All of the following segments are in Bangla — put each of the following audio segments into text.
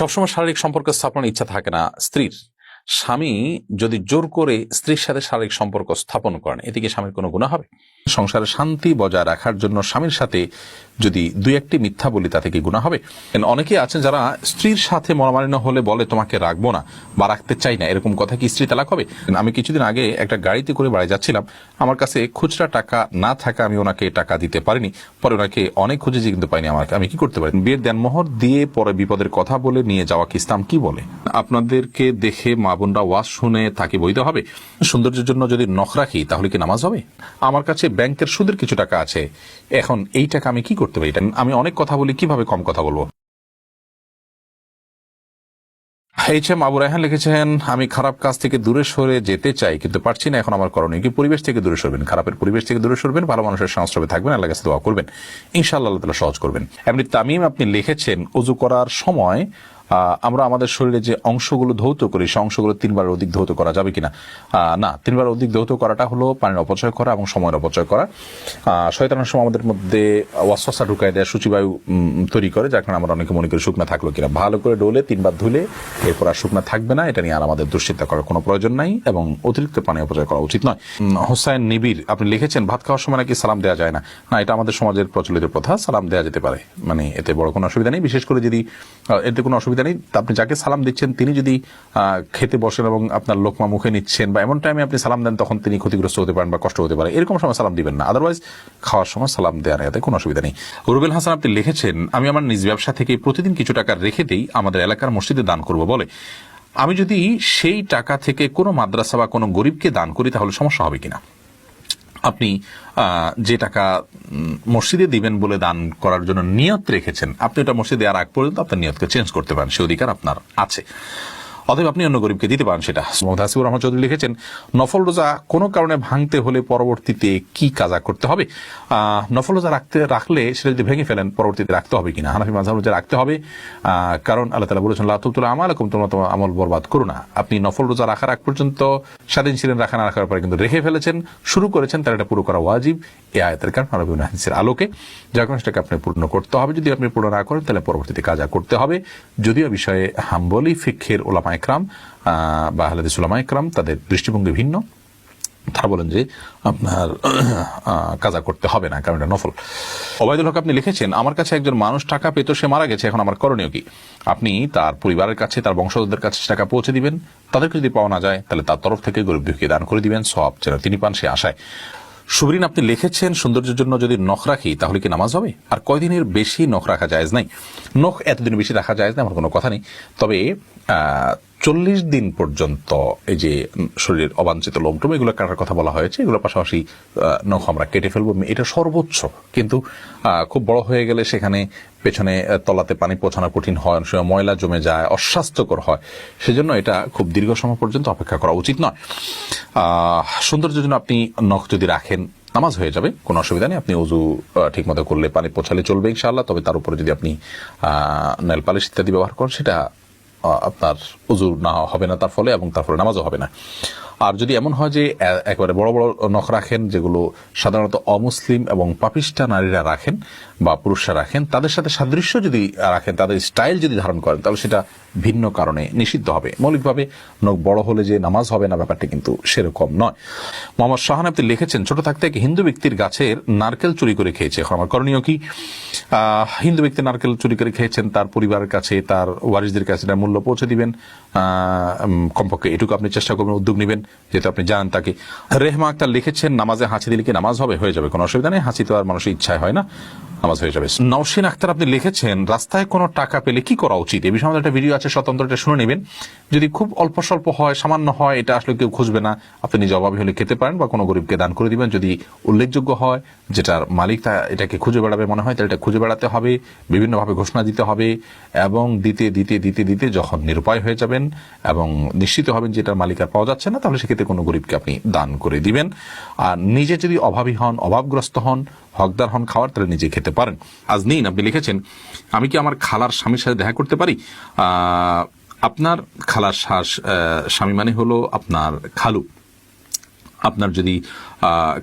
সবসময় শারীরিক সম্পর্ক স্থাপনের ইচ্ছা থাকে না স্ত্রীর। স্বামী যদি জোর করে স্ত্রীর সাথে শারীরিক সম্পর্ক স্থাপন করেন, এতে কি স্বামীর কোনো গুণা হবে? সংসারে শান্তি বজায় রাখার জন্য স্বামীর সাথে যদি দুই একটি মিথ্যা বলি, তাতে কি গুণা হবে? অনেকেই আছেন যারা স্ত্রীর সাথে মনোমালিন্য হলে বলে, তোমাকে রাখব না বা রাখতে চাই না। এরকম কথা কি স্ত্রী তালাক হবে? আমি কিছুদিন আগে একটা গাড়িতে করে বাড়ি যাচ্ছিলাম। আমার কাছে খুচরা টাকা না থাকা আমি ওনাকে টাকা দিতে পারিনি। পরে ওনাকে অনেক খুঁজেছি, কিন্তু পাইনি আমাকে। আমি কি করতে পারি? বিয়ের দেন দেনমোহর দিয়ে পরে বিপদের কথা বলে নিয়ে যাওয়া কি ইসলাম কি বলে? আপনাদেরকে দেখে মা বোনরা ওয়াজ শুনে তাকে বৈধ হবে। সৌন্দর্যের জন্য যদি নখ রাখি, তাহলে কি নামাজ হবে? আমার কাছে ব্যাংকের সুদের কিছু টাকা আছে। এখন এই টাকা আমি কি করতে পারি? আমি অনেক কথা বলি, কীভাবে কম কথা বলব? এইচ এম আবু রায়হান লিখেছেন, আমি খারাপ কাজ থেকে দূরে সরে যেতে চাই, কিন্তু পারছি না এখন আমার করণীয় কি? পরিবেশ থেকে দূরে সরবেন। খারাপের পরিবেশ থেকে দূরে সরবেন, ভালো মানুষের সংস্রবে থাকবেন আল্লাহ কাছে দোয়া করবেন। ইনশাআল্লাহ আল্লাহ তাআলা সহজ করবেন। এমনি তামিম আপনি লিখেছেন উজু করার সময় আমরা আমাদের শরীরে যে অংশগুলো ধৌত করি সেই অংশগুলো তিনবার অধিক ধৌত করা যাবে কিনা? না, তিনবার অধিক ধৌত করাটা হলো পানির অপচয় করা এবং সময়ের অপচয় করা। শয়তানের সময় আমাদের মধ্যে ওয়াসওয়াসা ঢুকায় দেয় সূচিবায়ু তৈরি করে, যার কারণে আমরা অনেকে মনে করি শুকনা থাকল কিনা। ভালো করে ডোলে, তিনবার ধুলে, এরপর আর শুকনা থাকবে না, এটা নিয়ে আর আমাদের দুশ্চিন্তা করার কোনো প্রয়োজন নাই এবং অতিরিক্ত পানি অপচয় করা উচিত নয়। হোসাইন নিবির আপনি লিখেছেন, ভাত খাওয়ার সময় নাকি সালাম দেওয়া যায় না? না, এটা আমাদের সমাজের প্রচলিত প্রথা, সালাম দেওয়া যেতে পারে। মানে এতে বড় কোনো অসুবিধা নেই, বিশেষ করে যদি এতে কোনো অসুবিধা নেই আপনি যাকে সালাম দিচ্ছেন, তিনি যদি খেতে বসেন এবং আপনার লোকমা মুখে নিচ্ছেন, বা এমন টাইমে আপনি সালাম দেন, তখন তিনি ক্ষতিগ্রস্ত হতে পারেন বা কষ্ট হতে পারে। এরকম সময় সালাম দিবেন না। আদারওয়াইজ খাওয়ার সময় সালাম দেওয়ার এতে কোনো অসুবিধা নেই। রুবেল হাসান, আপনি লিখেছেন, আমি আমার নিজ ব্যবসা থেকে প্রতিদিন কিছু টাকা রেখে দেই, আমাদের এলাকার মসজিদে দান করব বলে। আমি যদি সেই টাকা থেকে কোনো মাদ্রাসা বা কোনো গরিবকে দান করি, তাহলে সমস্যা হবে কিনা? আপনি যে টাকা মসজিদে দিবেন বলে দান করার জন্য নিয়ত রেখেছেন, আপনি ওটা মসজিদে আর আগ পর্যন্ত আপনার নিয়তকে চেঞ্জ করতে পারেন, সে অধিকার আপনার আছে। অতএব আপনি অন্য গরিবকে দিতে পারেন সেটা। মোহাম্মদ হাসিবুর রহমান চৌধুরী লিখেছেন, নফল রোজা কোনো কারণে ভাঙতে হলে পরবর্তীতে কি কাজা করতে হবে? নফল রোজা রাখতে, রাখলে সেটা যদি ভেঙে ফেলেন, পরবর্তীতে রাখতে হবে কিনা? হানাফি মাঝাব রোজা রাখতে হবে কারণ আল্লাহ তালা বলেছেন আমাল এরকম তোমরা তোমার আমল বরবাদ করো না। আপনি নফল রোজা রাখার আগ পর্যন্ত স্বাধীন ছিলেন, রাখা না রাখার পরে কিন্তু রেখে ফেলেছেন। শুরু করেছেন, তার এটা পুরো করা ওয়াজিব। এ আয়তের কারণ, আরবি হাদিসের আলোকে। যখন সেটাকে আপনি পূর্ণ করতে হবে। যদি আপনি পূর্ণ না করেন, তাহলে পরবর্তীতে কাজা করতে হবে। যদিও বিষয়ে হাম্বলি ফিক্ষের ওলামা একরাম বা আহলাদিস ওলামা একরাম তাদের দৃষ্টিভঙ্গি ভিন্ন। তারা বলেন যে আপনার কাজা করতে হবে না, কারণ এটা নফল। অবায়দুল হক আপনি লিখেছেন, আমার কাছে একজন মানুষ টাকা পেত সে মারা গেছে, এখন আমার করণীয় কি? আপনি তার পরিবারের কাছে, তার বংশধরদের কাছে টাকা পৌঁছে দিবেন। তাদেরকে যদি পাওয়া না যায়, তাহলে তার তরফ থেকে গরিব দুঃখী দান করে দিবেন সব যেন তিনি পান সে আশায়। সুবরিন, আপনি লিখেছেন, সৌন্দর্যের জন্য যদি নখ রাখি, তাহলে কি নামাজ হবে? আর কয়দিনের বেশি নখ রাখা যায় নাই। নখ এতদিন বেশি রাখা যায় না আমার কোনো কথা নেই। তবে চল্লিশ দিন পর্যন্ত এই যে শরীরের অবাঞ্ছিত লোমটুম, এগুলো কাটার কথা বলা হয়েছে। এগুলোর পাশাপাশি নখ আমরা কেটে ফেলব। এটা সর্বোচ্চ। কিন্তু খুব বড় হয়ে গেলে সেখানে পেছনে তলাতে পানি পৌঁছানো কঠিন হয়। অনেক সময় ময়লা জমে যায়, অস্বাস্থ্যকর হয়। সেজন্য এটা খুব দীর্ঘ সময় পর্যন্ত অপেক্ষা করা উচিত নয়। সৌন্দর্যের জন্য আপনি নখ যদি রাখেন, নামাজ হয়ে যাবে, কোনো অসুবিধা নেই। আপনি উজু ঠিক মতো করলে পানি পৌঁছালে চলবে ইনশাআল্লাহ। তবে তার উপরে যদি আপনি নেল পালিশ ইত্যাদি ব্যবহার করেন, সেটা আপনার উজু না হবে না তার ফলে এবং তার ফলে নামাজও হবে না। আর যদি এমন হয় যে একেবারে বড় বড় নখ রাখেন, যেগুলো সাধারণত অমুসলিম এবং পাপিষ্টা নারীরা রাখেন বা পুরুষরা রাখেন, তাদের সাথে সাদৃশ্য যদি রাখেন, তাদের স্টাইল যদি ধারণ করেন, তাহলে সেটা ভিন্ন কারণে নিষিদ্ধ হবে। মৌলিকভাবে নখ বড় হলে যে নামাজ হবে না, ব্যাপারটা কিন্তু সেরকম নয়। মোহাম্মদ শাহান আপনি লিখেছেন, ছোট থাকতে এক হিন্দু ব্যক্তির গাছের নারকেল চুরি করে খেয়েছে। এখন আমার করণীয় কি? হিন্দু ব্যক্তি নারকেল চুরি করে খেয়েছেন, তার পরিবারের কাছে, তার ওয়ারিসদের কাছে তার মূল্য পৌঁছে দিবেন। কমপক্ষে এটুকু আপনি চেষ্টা করবেন, উদ্যোগ নেবেন, যেহেতু আপনি জানেন তাকে। রেহমা আক্তার লিখেছেন, নামাজে হাঁচি দিলে কি নামাজ হবে? হয়ে যাবে, কোনো অসুবিধা নেই, হাঁচি তো আর মানুষের ইচ্ছায় হয় না। নামাজ হয়ে যাবে। নওশিন আক্তার আপনি লিখেছেন, রাস্তায় কোনো টাকা পেলে কি করা উচিত? এই বিষয়ে আমাদের একটা ভিডিও আছে স্বতন্ত্র এটা শুনে নেবেন। যদি খুব অল্প স্বল্প হয়, সামান্য হয়, এটা আসলে কেউ খুঁজবে না। আপনি নিজে অভাবী হলে খেতে পারেন বা কোনো গরিবকে দান করে দিবেন। যদি উল্লেখযোগ্য হয়, যেটার মালিক তা এটাকে খুঁজে বেড়াবে মনে হয়, তাহলে এটা খুঁজে বেড়াতে হবে, বিভিন্নভাবে ঘোষণা দিতে হবে, এবং দিতে দিতে দিতে দিতে যখন নিরুপায় হয়ে যাবেন এবং নিশ্চিত হবেন যে এটার মালিক আর পাওয়া যাচ্ছে না, তাহলে সেক্ষেত্রে কোনো গরিবকে আপনি দান করে দিবেন। আর নিজে যদি অভাবী হন, অভাবগ্রস্ত হন হকদার হন খাওয়ার, তাহলে নিজে খেতে পারেন। আজ নিন আপনি লিখেছেন, আমি কি আমার খালার স্বামীর সাথে দেখা করতে পারি? আপনার খালার শ্বাস স্বামী মানে হলো আপনার খালু। আপনার যদি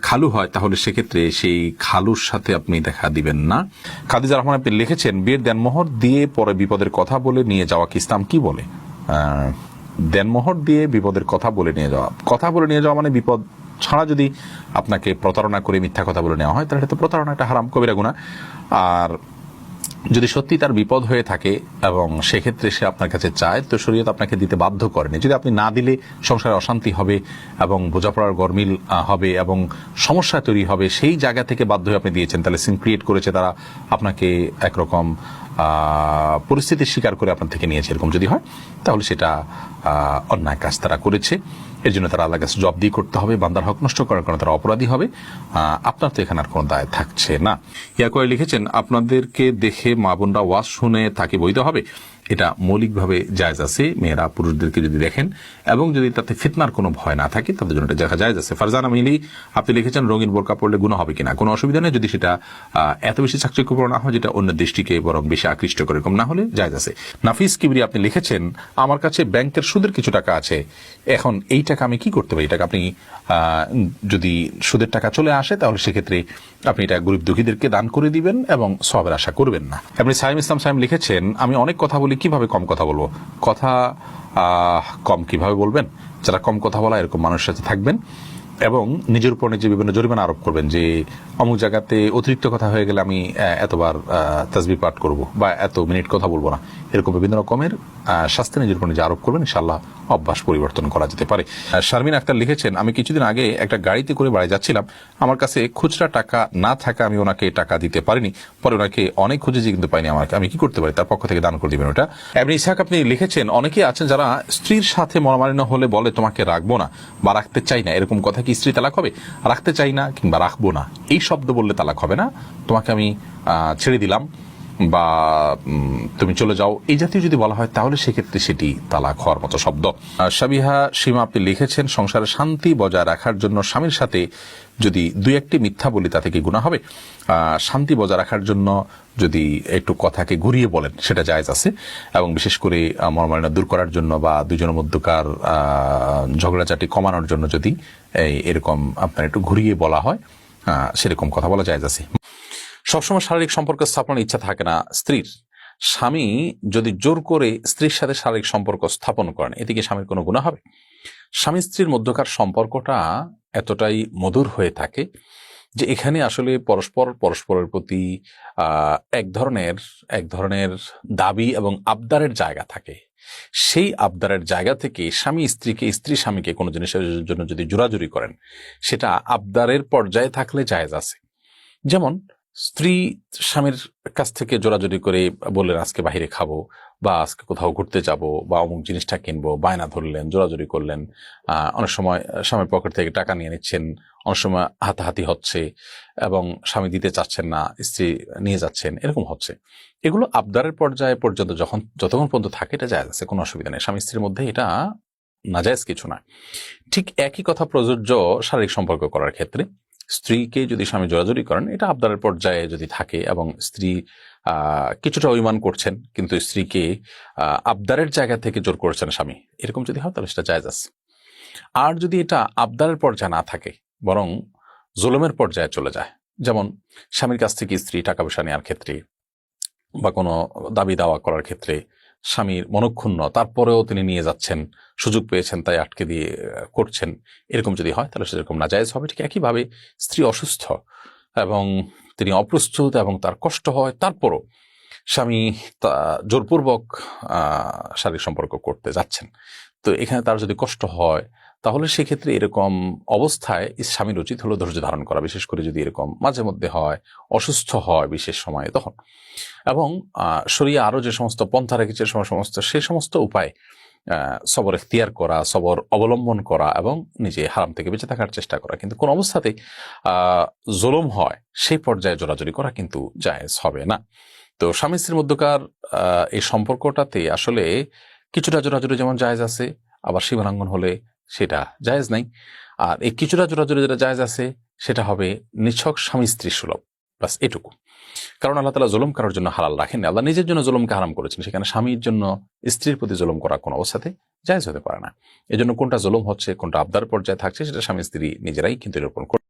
খালু হয়, তাহলে সেক্ষেত্রে সেই খালুর সাথে আপনি দেখা দিবেন না। খাদিজা রহমান, আপনি লিখেছেন, বিয়ের দেনমোহর দিয়ে পরে বিপদের কথা বলে নিয়ে যাওয়া কি ইসলাম? কি বলে? দেনমোহর দিয়ে বিপদের কথা বলে নিয়ে যাওয়া। কথা বলে নিয়ে যাওয়া মানে বিপদ ছাড়া যদি আপনাকে প্রতারণা করে মিথ্যা কথা বলে নেওয়া হয়, তাহলে তো প্রতারণা একটা হারাম, কবিরা গুণা আর যদি সত্যি তার বিপদ হয়ে থাকে এবং সেক্ষেত্রে সে আপনার কাছে চায়, তো শরীয়ত আপনাকে দিতে বাধ্য করেনি। যদি আপনি না দিলে সংসারে অশান্তি হবে এবং বোঝাপড়ার গরমিল হবে এবং সমস্যা তৈরি হবে, সেই জায়গা থেকে বাধ্য হয়ে আপনি দিয়েছেন, তাহলে সিন ক্রিয়েট করেছে তারা, আপনাকে একরকম পরিস্থিতির শিকার করে আপনার থেকে নিয়েছে এরকম যদি হয়, তাহলে সেটা অন্যায় কাজ তারা করেছে। এর জন্য তারা আল্লাহ কাছে জব দিয়ে করতে হবে, বান্দার হক নষ্ট করার কারণে তারা অপরাধী হবে। আপনার তো এখানে আর কোনো দায় থাকছে না। ইয়া করে লিখেছেন, আপনাদেরকে দেখে মা বোনরা ওয়াজ শুনে তাকে বইতে হবে। এটা মৌলিকভাবে জায়জ আছে, মেয়েরা, পুরুষদেরকে যদি দেখেন, এবং যদি তাতে ফিতনার কোনো ভয় না থাকে, তাদের জন্য এটা দেখা জায়জ আছে। ফারজানা মিলি আপনি লিখেছেন, রঙিন বোরকা পড়লে গুণ হবে কিনা? কোনো অসুবিধা নেই, যদি সেটা এত বেশি চাকচিক্যপূর্ণ না হয়, যেটা অন্য দৃষ্টিকে বরং বেশি আকৃষ্ট করে, এরকম না হলে জায়জ আছে। নাফিস কিবরি, আপনি লিখেছেন, আমার কাছে ব্যাংকের সুদের কিছু টাকা আছে, এখন এই টাকা আমি কি করতে পারি? এই টাকা আপনি যদি সুদের টাকা চলে আসে, তাহলে সেক্ষেত্রে আপনি এটা গরিব দুঃখীদেরকে দান করে দিবেন এবং সবের আশা করবেন না। আপনি সাইম ইসলাম সাইম লিখেছেন, আমি অনেক কথা বলি কীভাবে কম কথা বলব? কথা কম কীভাবে বলবেন? যারা কম কথা বলা, এরকম মানুষের সাথে থাকবেন। এবং নিজের উপর নিজে বিভিন্ন জরিমানা আরোপ করবেন যে অমুক জায়গাতে অতিরিক্ত কথা হয়ে গেলে আমি এতবার তাজবি পাঠ করব বা এত মিনিট কথা বলব না। এরকম বিভিন্ন রকমের শাস্তি নিজের উপর নিজে আরোপ করবেন ইনশাল্লাহ অভ্যাস পরিবর্তন করা যেতে পারে। শারমিন আক্তার লিখেছেন, আমি কিছুদিন আগে একটা গাড়িতে করে বাড়ি যাচ্ছিলাম। আমার কাছে খুচরা টাকা না থাকা আমি ওনাকে টাকা দিতে পারিনি। পরে ওনাকে অনেক খুঁজেছি কিন্তু পাইনি আমাকে। আমি কি করতে পারি? তার পক্ষ থেকে দান করে দিবেন ওটা। এমনি ইসাক আপনি লিখেছেন অনেকে আছেন যারা স্ত্রীর সাথে মনোমালিন্য হলে বলে, তোমাকে রাখব না বা রাখতে চাই না। এরকম কথা কি স্ত্রী তালাক হবে? রাখতে চাই না কিংবা রাখব না। এই শব্দ বললে তালাক হবে না। তোমাকে আমি ছেড়ে দিলাম। বা তুমি চলে যাও। এই জাতীয় যদি বলা হয় তাহলে সেক্ষেত্রে সেটি তালাক হওয়ার মতো শব্দ। সাবিহা সীমা আপনি লিখেছেন সংসারে শান্তি বজায় রাখার জন্য স্বামীর সাথে যদি দুই একটি মিথ্যা বলি তা থেকে গুণা হবে? শান্তি বজায় রাখার জন্য যদি একটু কথাকে ঘুরিয়ে বলেন সেটা জায়জ আছে। এবং বিশেষ করে আহ, দূর করার জন্য বা দুজনের মধ্যকার ঝগড়াঝাটি কমানোর জন্য যদি এরকম আপনার একটু ঘুরিয়ে বলা হয় সেরকম কথা বলা জায়েজ আছে। সবসময় শারীরিক সম্পর্ক স্থাপনের ইচ্ছা থাকে না স্ত্রীর। স্বামী যদি জোর করে স্ত্রীর সাথে শারীরিক সম্পর্ক স্থাপন করেন এদিকে স্বামীর কোনো গুণা হবে? স্বামী স্ত্রীর মধ্যকার সম্পর্কটা এতটাই মধুর হয়ে থাকে যে এখানে আসলে পরস্পর পরস্পরের প্রতি এক ধরনের এক ধরনের দাবি এবং আবদারের জায়গা থাকে। সেই আবদারের জায়গা থেকে স্বামী স্ত্রীকে, স্ত্রী স্বামীকে কোনো জিনিসের জন্য যদি জোরাজুরি করেন, সেটা আবদারের পর্যায়ে থাকলে জায়েজ আছে। যেমন স্ত্রী স্বামীর কাছ থেকে জোরাজোরি করে বললেন, আজকে বাইরে খাব বা আজকে কোথাও ঘুরতে যাব বা অমুক জিনিসটা কিনবো। বায়না ধরলেন, জোরাজোরি করলেন। অনেক সময় স্বামীর পকেট থেকে টাকা নিয়ে নিচ্ছেন, অনেক সময় হাতাহাতি হচ্ছে এবং স্বামী দিতে চাচ্ছেন না, স্ত্রী নিয়ে যাচ্ছেন, এরকম হচ্ছে। এগুলো আবদারের পর্যায়ে পর্যন্ত যখন, যতক্ষণ পর্যন্ত থাকে, এটা জায়গা আছে, কোনো অসুবিধা নেই। স্বামী স্ত্রীর মধ্যে এটা নাজায়জ কিছু না। ঠিক একই কথা প্রযোজ্য শারীরিক সম্পর্ক করার ক্ষেত্রে। স্ত্রীকে যদি স্বামী জোরাজুরি করেন, এটা আবদারের পর্যায়ে যদি থাকে এবং স্ত্রী কিছুটা অভিমান করছেন, কিন্তু স্ত্রীকে আবদারের জায়গা থেকে জোর করছেন স্বামী, এরকম যদি হয় তাহলে সেটা জায়জ আছে। আর যদি এটা আবদারের পর্যায়ে না থাকে, বরং জুলুমের পর্যায়ে চলে যায়, যেমন স্বামীর কাছ থেকে স্ত্রী টাকা পয়সা নেওয়ার ক্ষেত্রে বা কোনো দাবি দাওয়া করার ক্ষেত্রে স্বামীর মনক্ষুণ্ণ, তারপরেও তিনি নিয়ে যাচ্ছেন, সুযোগ পেয়েছেন, তাই আটকে দিয়ে করছেন। এরকম যদি হয়, তাহলে সেরকম নাজায়জ হবে। ঠিক একইভাবে স্ত্রী অসুস্থ এবং তিনি অপ্রস্তুত এবং তার কষ্ট হয়, তারপরও স্বামী তা জোরপূর্বক শারীরিক সম্পর্ক করতে যাচ্ছেন। তো এখানে তার যদি কষ্ট হয় তাহলে সেক্ষেত্রে এরকম অবস্থায় স্বামীর উচিত হলো ধৈর্য ধারণ করা বিশেষ করে যদি এরকম মাঝে মধ্যে হয় অসুস্থ হয় বিশেষ সময়ে তখন। এবং আহ, আরও যে সমস্ত পন্থা রেখেছে সমস্ত সে সমস্ত উপায় সবর এখতিয়ার করা সবর অবলম্বন করা এবং নিজে হারাম থেকে বেঁচে থাকার চেষ্টা করা। কিন্তু কোন অবস্থাতেই জুলুম হয় সেই পর্যায়ে জোরাজুরি করা কিন্তু জায়েজ হবে না। তো স্বামী স্ত্রীর মধ্যকার এই সম্পর্কটাতে আসলে কিছুটা জোরাজুরি যেমন জায়েজ আছে আবার সীমানাঙ্গন হলে সেটা জায়েজ নাই। আর এই কিছুটা জোরাজোরে যেটা জায়েজ আছে, সেটা হবে নিছক স্বামী স্ত্রী সুলভ। বাস এটুকু। কারণ আল্লাহ তালা জুলুম করার জন্য হালাল রাখেন আল্লাহ নিজের জন্য জুলুমকে হারাম করেছেন। সেখানে স্বামীর জন্য স্ত্রীর প্রতি জুলুম করা কোনো অবস্থাতে জায়জ হতে পারে না। এজন্য জন্য কোনটা জুলুম হচ্ছে, কোনটা আবদার পর্যায়ে থাকছে, সেটা স্বামী স্ত্রী নিজেরাই কিন্তু নিরূপণ